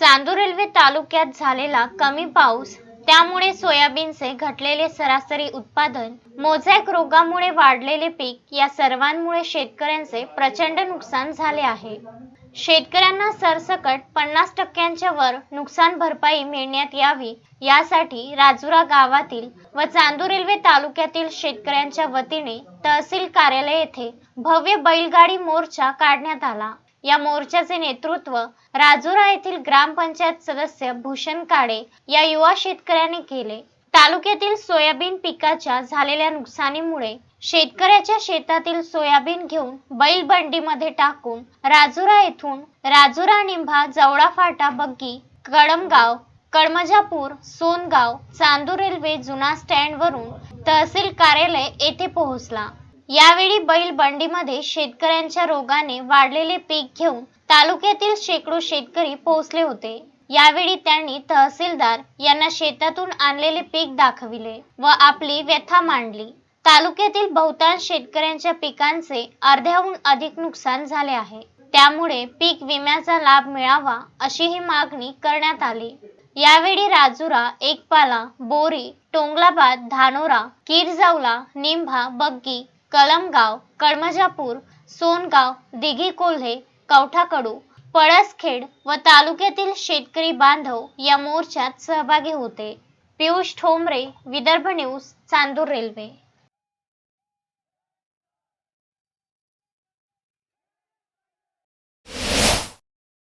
Chandur railway तालुक्यात झालेला कमी पाऊस त्यामुळे सोयाबीनचे घटलेले सरासरी उत्पादन मोझॅक रोगामुळे वाढलेले पीक या सर्वांमुळे शेतकऱ्यांचे प्रचंड नुकसान झाले आहे. शेतकऱ्यांना सरसकट पन्नास टक्क्यांच्या वर नुकसान भरपाई मिळण्यात यावी यासाठी राजुरा गावातील व चांदूर रेल्वे तालुक्यातील शेतकऱ्यांच्या वतीने तहसील कार्यालय येथे भव्य बैलगाडी मोर्चा काढण्यात आला. या मोर्चाचे नेतृत्व राजुरा येथील ग्रामपंचायत सदस्य भूषण काळे या युवा शेतकऱ्याने केले. तालुक्यातील सोयाबीन पिकाच्या झालेल्या नुकसानीमुळे शेतकऱ्याच्या शेतातील सोयाबीन घेऊन बैलबंडीमध्ये टाकून राजुरा येथून राजुरा निंभा जवळा फाटा बग्गी कळमगाव कडमजापूर सोनगाव चांदूर रेल्वे जुना स्टँड वरून तहसील कार्यालय येथे पोहोचला. यावेळी बैलबंडीमध्ये शेतकऱ्यांच्या रोगाने वाढलेले पीक घेऊन तालुक्यातील शेकडो शेतकरी पोहोचले होते. यावेळी त्यांनी तहसीलदार यांना शेतातून आणलेले पीक दाखविले व आपली व्यथा मांडली. तालुक्यातील बहुतांश शेतकऱ्यांच्या पिकांचे अर्ध्याहून अधिक नुकसान झाले आहे. त्यामुळे पीक विम्याचा लाभ मिळावा अशी ही मागणी करण्यात आली. यावेळी राजुरा एकपाला बोरी टोंगलाबाद धानोरा किरजावला निंभा बग्गी कलमगाव कळमजापूर सोनगाव दिघी कोल्हे कवठाकडू पळसखेड व तालुक्यातील शेतकरी बांधव या मोर्चात सहभागी होते. Piyush Thombare Vidarbha news Chandur Railway.